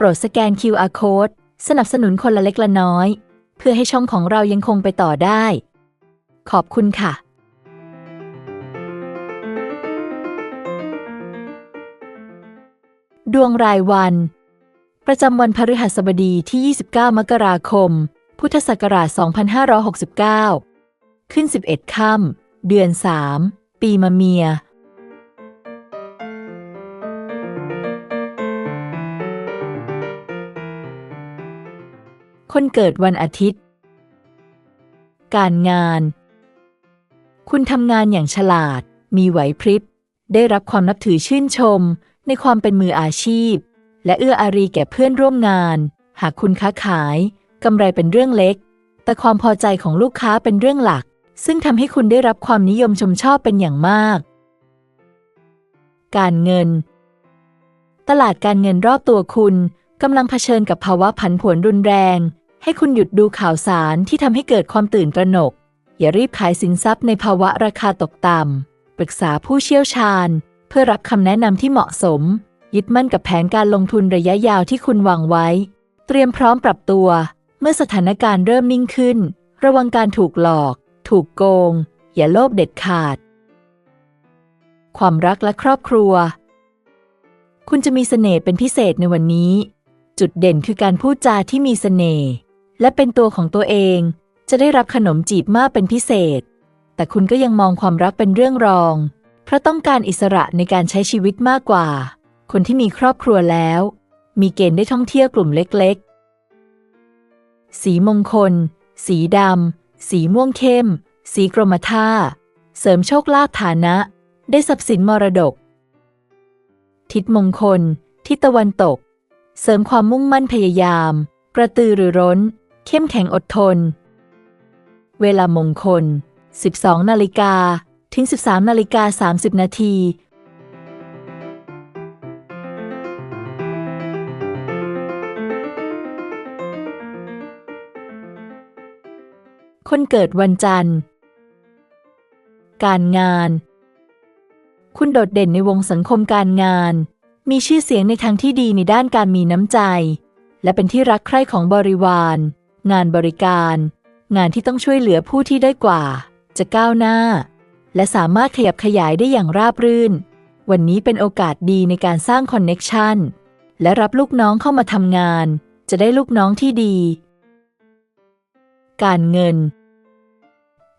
โปรดสแกน QR Code สนับสนุนคนละเล็กละน้อย เพื่อให้ช่องของเรายังคงไปต่อได้ ขอบคุณค่ะดวงรายวัน ประจำวันพฤหัสบดีที่ 29 มกราคม พุทธศักราช 2569 ขึ้น 11 ค่ำ เดือน 3 ปีมะเมีย คนเกิดวันอาทิตย์ การงาน คุณทำงานอย่างฉลาด มีไหวพริบ ได้รับความนับถือชื่นชม ในความเป็นมืออาชีพ และเอื้ออารีแก่เพื่อนร่วมงาน หากคุณค้าขายกำไรเป็นเรื่องเล็ก แต่ความพอใจของลูกค้าเป็นเรื่องหลัก ซึ่งทำให้คุณได้รับความนิยมชมชอบเป็นอย่างมาก การเงิน ตลาดการเงินรอบตัวคุณกำลังเผชิญกับภาวะผันผวนรุนแรง ให้คุณหยุดดูข่าวสารที่ทำให้เกิดความตื่นตระหนก อย่ารีบขายสินทรัพย์ในภาวะราคาตกต่ำ ปรึกษาผู้เชี่ยวชาญ เพื่อรับคำแนะนำที่เหมาะสม ยึดมั่นกับแผนการลงทุนระยะยาวที่คุณวางไว้ เตรียมพร้อมปรับตัว เมื่อสถานการณ์เริ่มนิ่งขึ้น ระวังการถูกหลอก ถูกโกง อย่าโลภเด็ดขาด ความรักและครอบครัว คุณจะมีเสน่ห์เป็นพิเศษในวันนี้ จุดเด่นคือการพูดจาที่มีเสน่ห์ และเป็นตัวของตัวเอง จะได้รับขนมจีบมากเป็นพิเศษ แต่คุณก็ยังมองความรักเป็นเรื่องรอง เพราะต้องการอิสระในการใช้ชีวิตมากกว่า คนที่มีครอบครัวแล้ว มีเกณฑ์ได้ท่องเที่ยวกลุ่มเล็กๆ สีมงคล สีดำ สีม่วงเข้ม สีกรมท่า เสริมโชคลาภฐานะ ได้ทรัพย์สินมรดก ทิศมงคล ทิศตะวันตก เสริมความมุ่งมั่นพยายาม กระตือรือร้น เข้มแข็งอดทน เวลามงคล 12 นาฬิกาถึง 13 นาฬิกา 30 นาทีคนเกิดวันจันทร์ การงาน คุณโดดเด่นในวงสังคมการงาน มีชื่อเสียงในทางที่ดีในด้านการมีน้ำใจ และเป็นที่รักใคร่ของบริวาร งานบริการ งานที่ต้องช่วยเหลือผู้ที่ได้กว่า จะก้าวหน้า และสามารถขยับขยายได้อย่างราบรื่น วันนี้เป็นโอกาสดีในการสร้างคอนเน็กชันและรับลูกน้องเข้ามาทำงาน จะได้ลูกน้องที่ดี การเงิน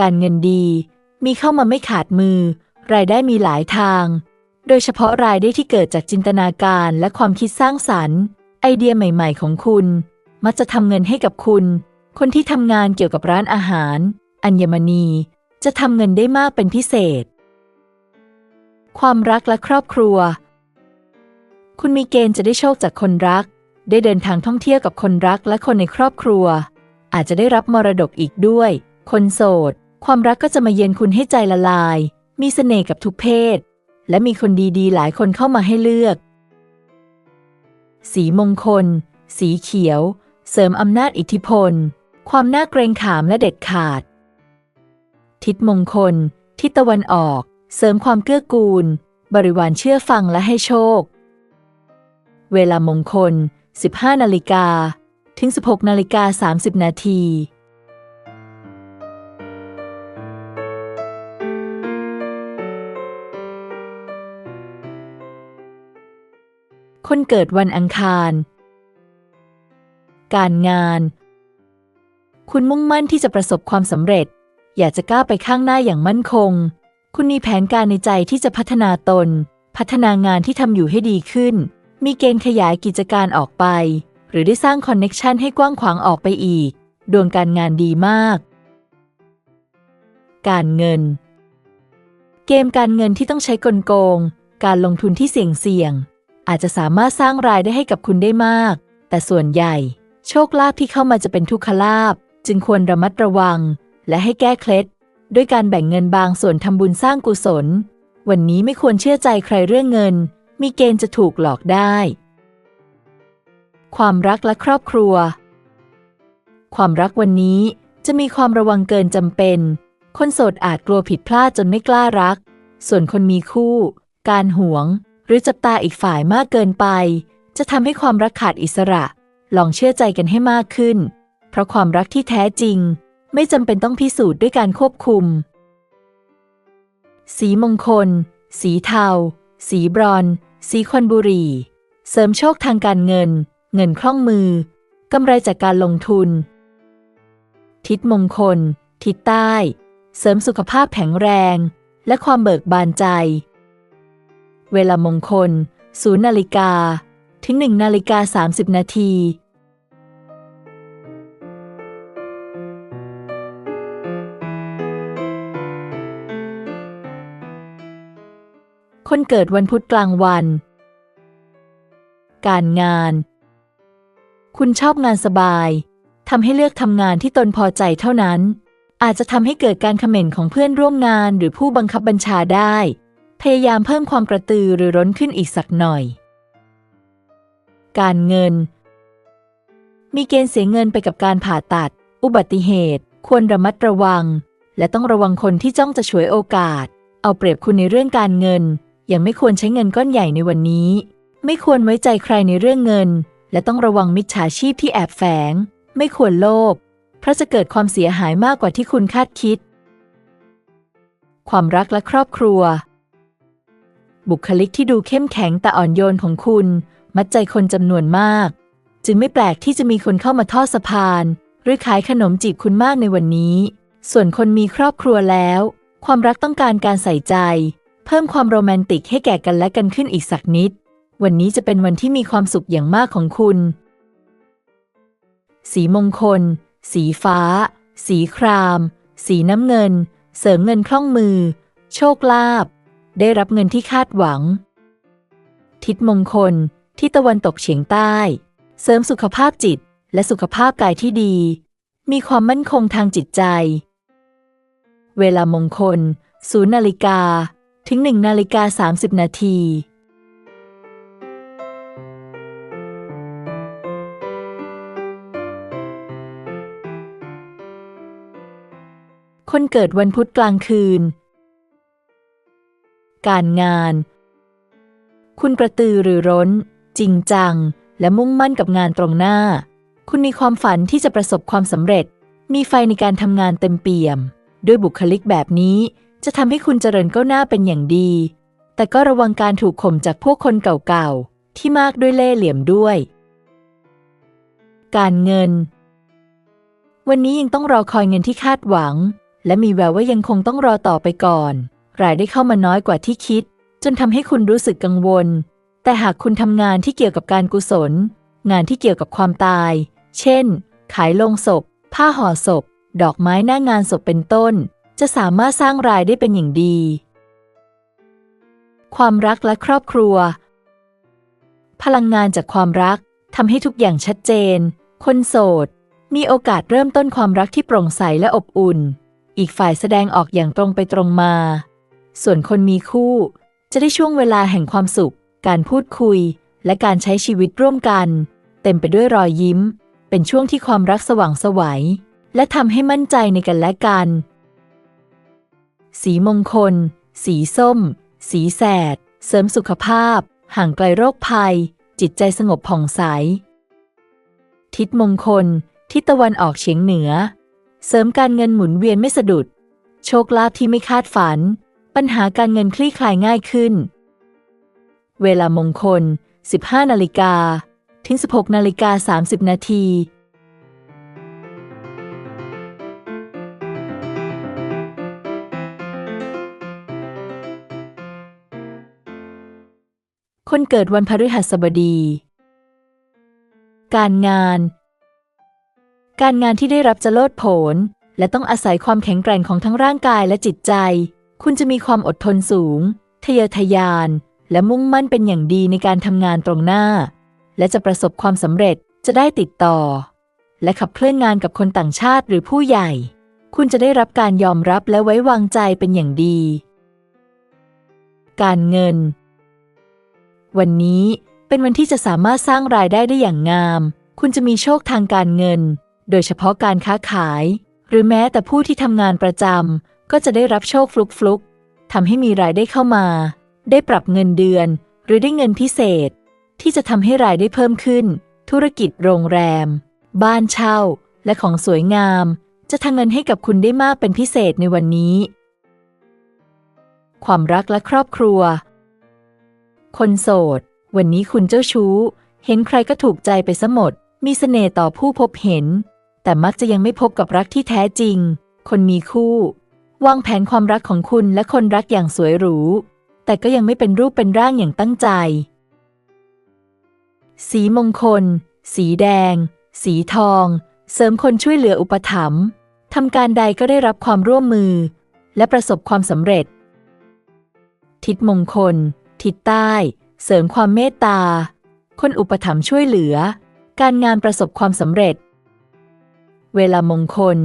การเงินดี มีเข้ามาไม่ขาดมือ รายได้มีหลายทาง โดยเฉพาะรายได้ที่เกิดจากจินตนาการและความคิดสร้างสรรค์ ไอเดียใหม่ ๆ ของคุณ มักจะทำเงินให้กับคุณ คนที่ทำงานเกี่ยวกับร้านอาหาร อัญมณี จะทำเงินได้มากเป็นพิเศษ ความรักและครอบครัว คุณมีเกณฑ์จะได้โชคจากคนรัก ได้เดินทางท่องเที่ยวกับคนรักและคนในครอบครัว อาจจะได้รับมรดกอีกด้วย คนโสด ความรักก็จะมาเยือนคุณให้ใจละลาย มีเสน่ห์กับทุกเพศ และมีคนดีๆ หลายคนเข้ามาให้เลือก สีมงคล สีเขียว เสริมอำนาจอิทธิพล ความน่าเกรงขามและเด็ดขาด ทิศมงคล ทิศตะวันออก เสริมความเกื้อกูล บริวารเชื่อฟังและให้โชค เวลามงคล 15 นาฬิกา ถึง 16 นาฬิกา 30 นาทีคนเกิดวันอังคาร การงาน คุณมุ่งมั่นที่จะประสบความสำเร็จ อยากจะก้าวไปข้างหน้าอย่างมั่นคง คุณมีแผนการในใจที่จะพัฒนาตน พัฒนางานที่ทำอยู่ให้ดีขึ้น มีเกณฑ์ขยายกิจการออกไป หรือได้สร้างคอนเน็กชันให้กว้างขวางออกไปอีก ดวงการงานดีมาก การเงิน เกมการเงินที่ต้องใช้กลโกง การลงทุนที่เสี่ยงเสี่ยงอาจจะสามารถสร้างรายได้ให้กับคุณได้มาก แต่ส่วนใหญ่ โชคลาภที่เข้ามาจะเป็นทุกขลาภจึงควรระมัดระวัง และให้แก้เคล็ด ด้วยการแบ่งเงินบางส่วนทำบุญสร้างกุศล วันนี้ไม่ควรเชื่อใจใครเรื่องเงิน มีเกณฑ์จะถูกหลอกได้ ความรักและครอบครัว ความรักวันนี้จะมีความระวังเกินจำเป็น คนโสดอาจกลัวผิดพลาดจนไม่กล้ารัก ส่วนคนมีคู่ การหวง หรือจับตาอีกฝ่ายมากเกินไป จะทำให้ความรักขาดอิสระ ลองเชื่อใจกันให้มากขึ้น เพราะความรักที่แท้จริง ไม่จำเป็นต้องพิสูจน์ด้วยการควบคุม สีมงคล สีเทา สีบรอน สีควันบุรี เสริมโชคทางการเงิน เงินคล่องมือกำไรจากการลงทุน ทิศมงคล ทิศใต้ เสริมสุขภาพแข็งแรง และความเบิกบานใจ เวลามงคล0นาฬิกา ถึง1นาฬิกา30 นาทีคนเกิดวันพุธกลางวัน การงาน คุณชอบงานสบาย ทำให้เลือกทำงานที่ตนพอใจเท่านั้น อาจจะทำให้เกิดการเขม่นของเพื่อนร่วมงานหรือผู้บังคับบัญชาได้ พยายามเพิ่มความกระตือรือร้นขึ้นอีกสักหน่อย การเงิน มีเกณฑ์เสียเงินไปกับการผ่าตัด อุบัติเหตุ ควรระมัดระวัง และต้องระวังคนที่จ้องจะฉวยโอกาส เอาเปรียบคุณในเรื่องการเงิน ยังไม่ควรใช้เงินก้อนใหญ่ในวันนี้ ไม่ควรไว้ใจใครในเรื่องเงิน และต้องระวังมิจฉาชีพที่แอบแฝง ไม่ควรโลภเพราะจะเกิดความเสียหายมากกว่าที่คุณคาดคิด ความรักและครอบครัวบุคลิกที่ดูเข้มแข็งแต่อ่อนโยนของคุณ มัดใจคนจำนวนมาก จึงไม่แปลกที่จะมีคนเข้ามาทอดสะพาน หรือขายขนมจีบคุณมากในวันนี้ ส่วนคนมีครอบครัวแล้ว ความรักต้องการการใส่ใจ เพิ่มความโรแมนติกให้แก่กันและกันขึ้นอีกสักนิด วันนี้จะเป็นวันที่มีความสุขอย่างมากของคุณ สีมงคล สีฟ้า สีคราม สีน้ำเงิน เสริมเงินคล่องมือ โชคลาภได้รับเงินที่คาดหวัง ทิศมงคล ที่ตะวันตกเฉียงใต้ เสริมสุขภาพจิตและสุขภาพกายที่ดี มีความมั่นคงทางจิตใจ เวลามงคล0นย์นาฬิกา ถึง1นาฬิกา30นาทีคนเกิดวันพุธกลางคืน การงาน คุณกระตือรือร้น จริงจัง และมุ่งมั่นกับงานตรงหน้า คุณมีความฝันที่จะประสบความสำเร็จ มีไฟในการทำงานเต็มเปี่ยม ด้วยบุคลิกแบบนี้จะทำให้คุณเจริญก้าวหน้าเป็นอย่างดี แต่ก็ระวังการถูกข่มจากพวกคนเก่าๆ ที่มากด้วยเล่ห์เหลี่ยมด้วย การเงิน วันนี้ยังต้องรอคอยเงินที่คาดหวัง และมีแววว่ายังคงต้องรอต่อไปก่อน รายได้เข้ามาน้อยกว่าที่คิด จนทำให้คุณรู้สึกกังวล แต่หากคุณทำงานที่เกี่ยวกับการกุศล งานที่เกี่ยวกับความตาย เช่น ขายโลงศพ ผ้าห่อศพ ดอกไม้หน้างานศพเป็นต้น จะสามารถสร้างรายได้เป็นอย่างดี ความรักและครอบครัว พลังงานจากความรักทำให้ทุกอย่างชัดเจน คนโสด มีโอกาสเริ่มต้นความรักที่โปร่งใสและอบอุ่น อีกฝ่ายแสดงออกอย่างตรงไปตรงมา ส่วนคนมีคู่ จะได้ช่วงเวลาแห่งความสุข การพูดคุย และการใช้ชีวิตร่วมกัน เต็มไปด้วยรอยยิ้ม เป็นช่วงที่ความรักสว่างสวัย และทำให้มั่นใจในกันและกัน สีมงคล สีส้ม สีแสด เสริมสุขภาพ ห่างไกลโรคภัย จิตใจสงบผ่องใส ทิศมงคล ทิศตะวันออกเฉียงเหนือ เสริมการเงินหมุนเวียนไม่สะดุด โชคลาภที่ไม่คาดฝัน ปัญหาการเงินคลี่คลายง่ายขึ้น เวลามงคล 15 นาฬิกา ถึง 16 นาฬิกา 30 นาทีคนเกิดวันพฤหัสบดี การงาน การงานที่ได้รับจะโลดโผน และต้องอาศัยความแข็งแกร่งของทั้งร่างกายและจิตใจ คุณจะมีความอดทนสูง ทะเยอทะยาน และมุ่งมั่นเป็นอย่างดีในการทำงานตรงหน้า และจะประสบความสำเร็จจะได้ติดต่อ และขับเคลื่อนงานกับคนต่างชาติหรือผู้ใหญ่ คุณจะได้รับการยอมรับและไว้วางใจเป็นอย่างดี การเงิน วันนี้เป็นวันที่จะสามารถสร้างรายได้ได้อย่างงาม คุณจะมีโชคทางการเงิน โดยเฉพาะการค้าขาย หรือแม้แต่ผู้ที่ทำงานประจำก็จะได้รับโชคฟลุกๆทำให้มีรายได้เข้ามา ได้ปรับเงินเดือน หรือได้เงินพิเศษ ที่จะทำให้รายได้เพิ่มขึ้น ธุรกิจโรงแรม บ้านเช่า และของสวยงาม จะทำเงินให้กับคุณได้มากเป็นพิเศษในวันนี้ ความรักและครอบครัว คนโสด วันนี้คุณเจ้าชู้ เห็นใครก็ถูกใจไปซะหมด มีเสน่ห์ต่อผู้พบเห็น แต่มักจะยังไม่พบกับรักที่แท้จริง คนมีคู่ วางแผนความรักของคุณและคนรักอย่างสวยหรู แต่ก็ยังไม่เป็นรูปเป็นร่างอย่างตั้งใจ สีมงคล สีแดง สีทอง เสริมคนช่วยเหลืออุปถัมภ์ทำการใดก็ได้รับความร่วมมือ และประสบความสำเร็จ ทิศมงคล ทิศใต้ เสริมความเมตตา คนอุปถัมภ์ช่วยเหลือ การงานประสบความสำเร็จ เวลามงคล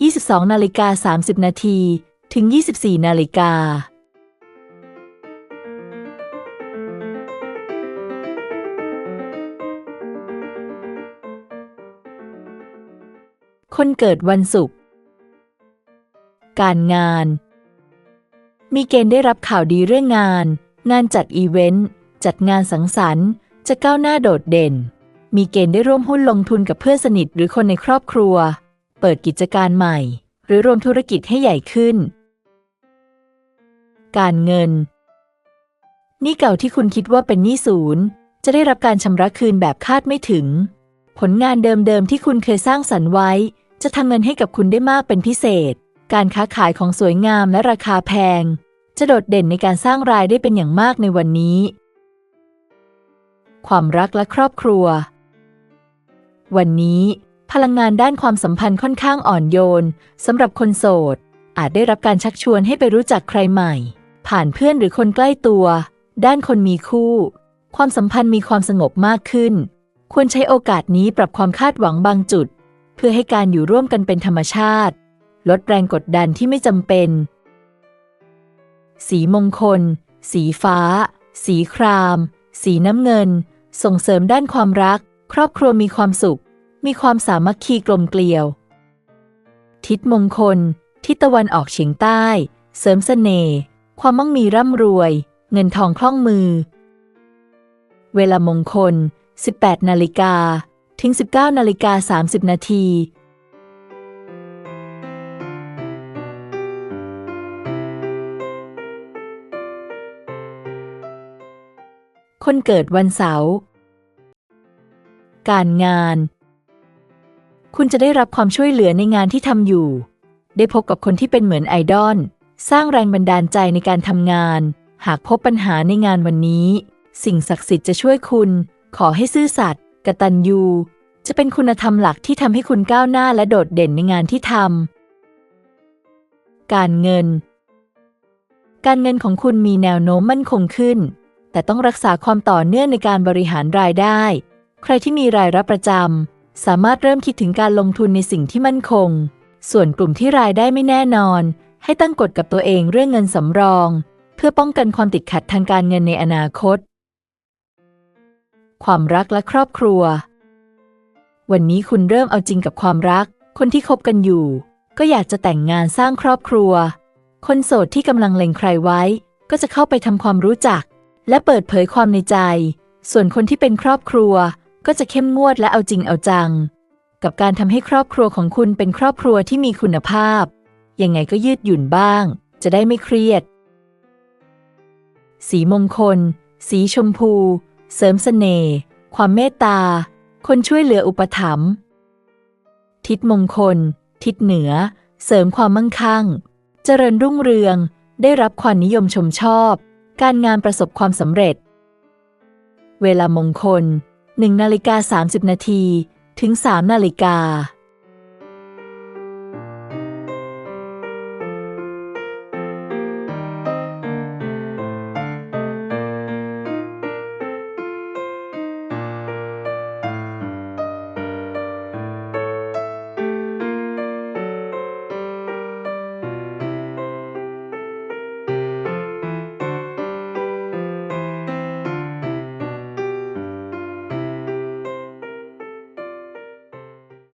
22นาฬิกา30นาทีถึง 24นาฬิกา คนเกิดวันศุกร์ การงาน มีเกณฑ์ได้รับข่าวดีเรื่องงาน งานจัดอีเวนต์ จัดงานสังสรรค์ จะก้าวหน้าโดดเด่น มีเกณฑ์ได้ร่วมหุ้นลงทุนกับเพื่อนสนิทหรือคนในครอบครัว เปิดกิจการใหม่ หรือรวมธุรกิจให้ใหญ่ขึ้น การเงินหนี้เก่าที่คุณคิดว่าเป็นหนี้ศูนย์ จะได้รับการชำระคืนแบบคาดไม่ถึง ผลงานเดิมๆที่คุณเคยสร้างสรรค์ไว้ จะทำเงินให้กับคุณได้มากเป็นพิเศษ การค้าขายของสวยงามและราคาแพง จะโดดเด่นในการสร้างรายได้เป็นอย่างมากในวันนี้ ความรักและครอบครัว วันนี้ พลังงานด้านความสัมพันธ์ค่อนข้างอ่อนโยนสำหรับคนโสด อาจได้รับการชักชวนให้ไปรู้จักใครใหม่ ผ่านเพื่อนหรือคนใกล้ตัว ด้านคนมีคู่ ความสัมพันธ์มีความสงบมากขึ้น ควรใช้โอกาสนี้ปรับความคาดหวังบางจุด เพื่อให้การอยู่ร่วมกันเป็นธรรมชาติ ลดแรงกดดันที่ไม่จำเป็น สีมงคล สีฟ้า สีคราม สีน้ำเงิน ส่งเสริมด้านความรัก ครอบครัวมีความสุข มีความสามัคคีกลมเกลียว ทิศมงคล ทิศตะวันออกเฉียงใต้ เสริมเสน่ห์ความมั่งมีร่ำรวย เงินทองคล่องมือ เวลามงคล 18 นาฬิกา ถึง 19นาฬิกา30 นาทีคนเกิดวันเสาร์ การงาน คุณจะได้รับความช่วยเหลือในงานที่ทำอยู่ ได้พบกับคนที่เป็นเหมือนไอดอล สร้างแรงบันดาลใจในการทำงาน หากพบปัญหาในงานวันนี้ สิ่งศักดิ์สิทธิ์จะช่วยคุณ ขอให้ซื่อสัตย์ กตัญญูจะเป็นคุณธรรมหลักที่ทำให้คุณก้าวหน้าและโดดเด่นในงานที่ทำ การเงิน การเงินของคุณมีแนวโน้มมั่นคงขึ้น แต่ต้องรักษาความต่อเนื่องในการบริหารรายได้ ใครที่มีรายรับประจำสามารถเริ่มคิดถึงการลงทุนในสิ่งที่มั่นคง ส่วนกลุ่มที่รายได้ไม่แน่นอน ให้ตั้งกฎกับตัวเองเรื่องเงินสำรอง เพื่อป้องกันความติดขัดทางการเงินในอนาคต ความรักและครอบครัว วันนี้คุณเริ่มเอาจริงกับความรัก คนที่คบกันอยู่ ก็อยากจะแต่งงานสร้างครอบครัว คนโสดที่กำลังเล็งใครไว้ ก็จะเข้าไปทำความรู้จัก และเปิดเผยความในใจ ส่วนคนที่เป็นครอบครัว ก็จะเข้มงวดและเอาจริงเอาจัง กับการทำให้ครอบครัวของคุณเป็นครอบครัวที่มีคุณภาพ ยังไงก็ยืดหยุ่นบ้าง จะได้ไม่เครียด สีมงคล สีชมพู เสริมเสน่ห์ ความเมตตา คนช่วยเหลืออุปถัมภ์ ทิศมงคล ทิศเหนือ เสริมความมั่งคั่ง เจริญรุ่งเรือง ได้รับความนิยมชมชอบ การงานประสบความสำเร็จ เวลามงคล1นาฬิกา30 นาที ถึง 3 นาฬิกา